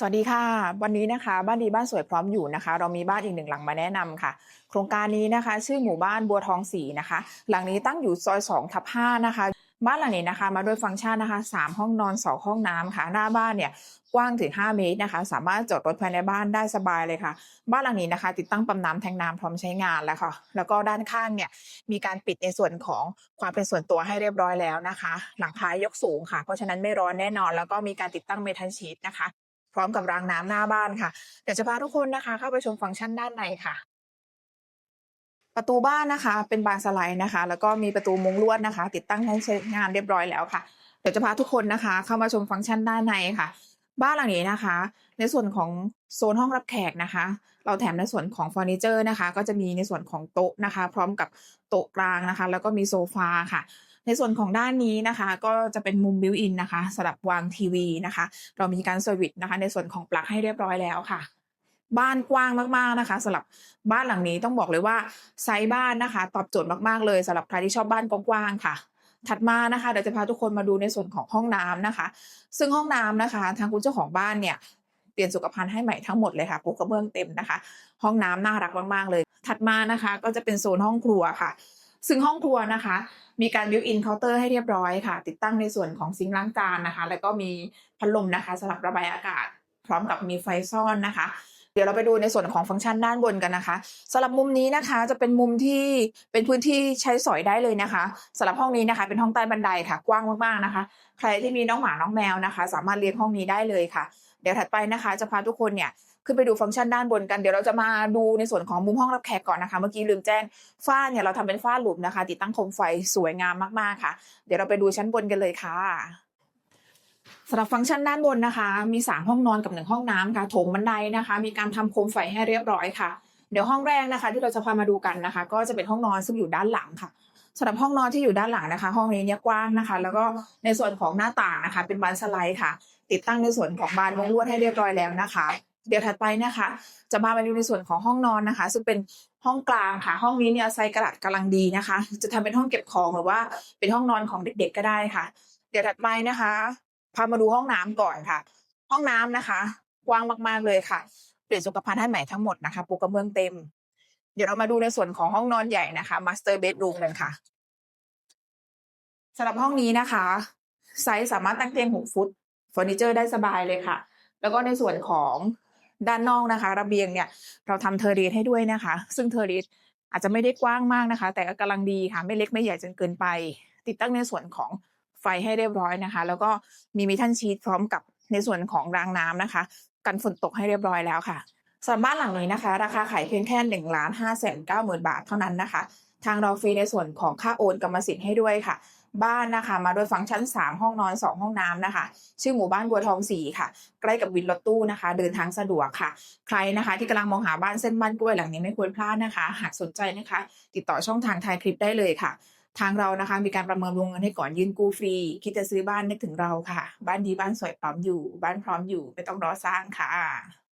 สวัสดีค่ะ วันนี้นะคะ บ้านดีบ้านสวยพร้อมอยู่นะคะ เรามีบ้านอีกหนึ่งหลังมาแนะนำค่ะ โครงการนี้นะคะ ชื่อหมู่บ้านบัวทองสีนะคะ หลังนี้ตั้งอยู่ซอย2ทับ5นะคะ บ้านหลังนี้นะคะ มาด้วยฟังก์ชันนะคะ3ห้องนอน 2 ห้องน้ำค่ะ หน้าบ้านเนี่ยกว้างถึง 5 เมตรนะคะ สามารถจอดรถภายในบ้านได้สบายเลยค่ะ บ้านหลังนี้นะคะ ติดตั้งปั๊มน้ำแทงน้ำพร้อมใช้งานแล้วค่ะ แล้วก็ด้านข้างเนี่ยมีการปิดในส่วนของความเป็นส่วนตัวให้เรียบร้อยแล้วนะคะ หลังคายกสูงค่ะ เพราะฉะนั้นไม่ร้อนแน่นอน แล้วก็มีการติดตั้งเมทัลชีตนะคะ พร้อมกับรางน้ำหน้าบ้านค่ะ เดี๋ยวจะพาทุกคนนะคะ เข้าไปชมฟังก์ชันด้านในค่ะ ประตูบ้านนะคะ เป็นบานสไลด์นะคะ แล้วก็มีประตูมุ้งลวดนะคะ ติดตั้งให้ใช้งานเรียบร้อยแล้วค่ะ เดี๋ยวจะพาทุกคนนะคะ เข้ามาชมฟังก์ชันด้านในค่ะ บ้านหลังนี้นะคะ ในส่วนของโซนห้องรับแขกนะคะ เราแถมในส่วนของเฟอร์นิเจอร์นะคะ ก็จะมีในส่วนของโต๊ะนะคะ พร้อมกับโต๊ะกลางนะคะ แล้วก็มีโซฟาค่ะ ในส่วนของด้านนี้นะคะก็จะเป็นมุมบิวอินนะคะสำหรับวางทีวีนะคะ เรามีการเซอร์วิสนะคะในส่วนของปลั๊กให้เรียบร้อยแล้วค่ะ บ้านกว้างมากๆนะคะสำหรับบ้านหลังนี้ต้องบอกเลยว่าไซส์บ้านนะคะ ตอบโจทย์มากๆเลยสำหรับใครที่ชอบบ้านกว้างๆค่ะถัดมานะคะเดี๋ยวจะพาทุกคนมาดูในส่วนของห้องน้ำนะคะ ซึ่งห้องน้ำนะคะ ทางคุณเจ้าของบ้านเนี่ยเปลี่ยนสุขภัณฑ์ให้ใหม่ทั้งหมดเลยค่ะปูกระเบื้องเต็มนะคะ ห้องน้ำน่ารักมากๆเลย ถัดมานะคะ ก็จะเป็นโซนห้องครัวค่ะ ซึ่งห้องครัวนะคะ มีการบิวอินเคาน์เตอร์ให้เรียบร้อยค่ะ ติดตั้งในส่วนของซิงค์ล้างจานนะคะ แล้วก็มีพัดลมนะคะสำหรับระบายอากาศ พร้อมกับมีไฟซ่อนนะคะเดี๋ยวเราไปดูในส่วนของฟังก์ชันด้านบนกันนะคะสำหรับมุมนี้นะคะจะเป็นมุมที่เป็นพื้นที่ใช้สอยได้เลยนะคะสำหรับห้องนี้นะคะ เป็นห้องใต้บันไดค่ะ กว้างมากๆนะคะ ใครที่มีน้องหมาน้องแมวนะคะ สามารถเลี้ยงห้องนี้ได้เลยค่ะ เดี๋ยวถัดไปนะคะ จะพาทุกคนเนี่ยขึ้นไปดูฟังก์ชันด้านบนกันเดี๋ยวเราจะมาดูในส่วนของมุมห้องรับแขกก่อนนะคะ เมื่อกี้ลืมแจ้งฝ้าเนี่ยเราทำเป็นฝ้าหลุมนะคะ ติดตั้งโคมไฟสวยงามมากๆค่ะ เดี๋ยวเราไปดูชั้นบนกันเลยค่ะสำหรับฟังก์ชันด้านบนนะคะ มีสามห้องนอนกับหนึ่งห้องน้ำค่ะโถงบันไดนะคะ มีการทำโคมไฟให้เรียบร้อยค่ะ เดี๋ยวห้องแรกนะคะ ที่เราจะพามาดูกันนะคะ ก็จะเป็นห้องนอนซึ่งอยู่ด้านหลังค่ะ สำหรับห้องนอนที่อยู่ด้านหลังนะคะ ห้องนี้เนี่ยกว้างนะคะ แล้วก็ในส่วนของหน้าต่างนะคะ เป็นบานสไลด์ค่ะ ติดตั้งในส่วนของบานวงลวดให้เรียบร้อยแล้วนะคะ เดี๋ยวถัดไปนะคะ จะมามาดูในส่วนของห้องนอนนะคะ ซึ่งเป็นห้องกลางค่ะ ห้องนี้เนี่ยไซส์กระดาษกำลังดีนะคะ จะทำเป็นห้องเก็บของหรือว่าเป็นห้องนอนของเด็ก ๆ ก็ได้ค่ะ เดี๋ยวถัดไปนะคะพามาดูห้องน้ำก่อนค่ะ ห้องน้ำนะคะกว้างมากๆเลยค่ะเปลี่ยนสุขภัณฑ์ให้ใหม่ทั้งหมดนะคะปูกระเบื้องเต็ม เดี๋ยวเรามาดูในส่วนของห้องนอนใหญ่นะคะ master bedroom กันค่ะสำหรับห้องนี้นะคะ ไซส์สามารถตั้งเตียง 6 ฟุตเฟอร์นิเจอร์ได้สบายเลยค่ะ แล้วก็ในส่วนของด้านนอกนะคะ ระเบียงเนี่ยเราทำเทอร์เรสให้ด้วยนะคะ ซึ่งเทอร์เรสอาจจะไม่ได้กว้างมากนะคะ แต่ก็กำลังดีค่ะ ไม่เล็กไม่ใหญ่จนเกินไป ติดตั้งในส่วนของไฟให้เรียบร้อยนะคะ แล้วก็มีมิทันชีตพร้อมกับในส่วนของรางน้ำนะคะ กันฝนตกให้เรียบร้อยแล้วค่ะ สำหรับบ้านหลังนี้นะคะ ราคาขายเพียงแค่หนึ่งล้านห้าแสนเก้าหมื่นบาทเท่านั้นนะคะ ทางเราฟรีในส่วนของค่าโอนกรรมสิทธิ์ให้ด้วยค่ะ บ้านนะคะ มาโดยฟังก์ชัน 3 ห้องนอน 2 ห้องน้ำนะคะ ชื่อหมู่บ้านบัวทองสีค่ะ ใกล้กับวินรถตู้นะคะ เดินทางสะดวกค่ะ ใครนะคะ ที่กำลังมองหาบ้านเส้นบ้านกล้วยหลังนี้ไม่ควรพลาดนะคะ หากสนใจนะคะ ติดต่อช่องทางไทยคลิปได้เลยค่ะ ทางเรานะคะมีการประเมินวงเงินให้ก่อนยื่นกู้ฟรี คิดจะซื้อบ้านนึกถึงเราค่ะ บ้านดีบ้านสวยพร้อมอยู่ บ้านพร้อมอยู่ไม่ต้องรอสร้างค่ะ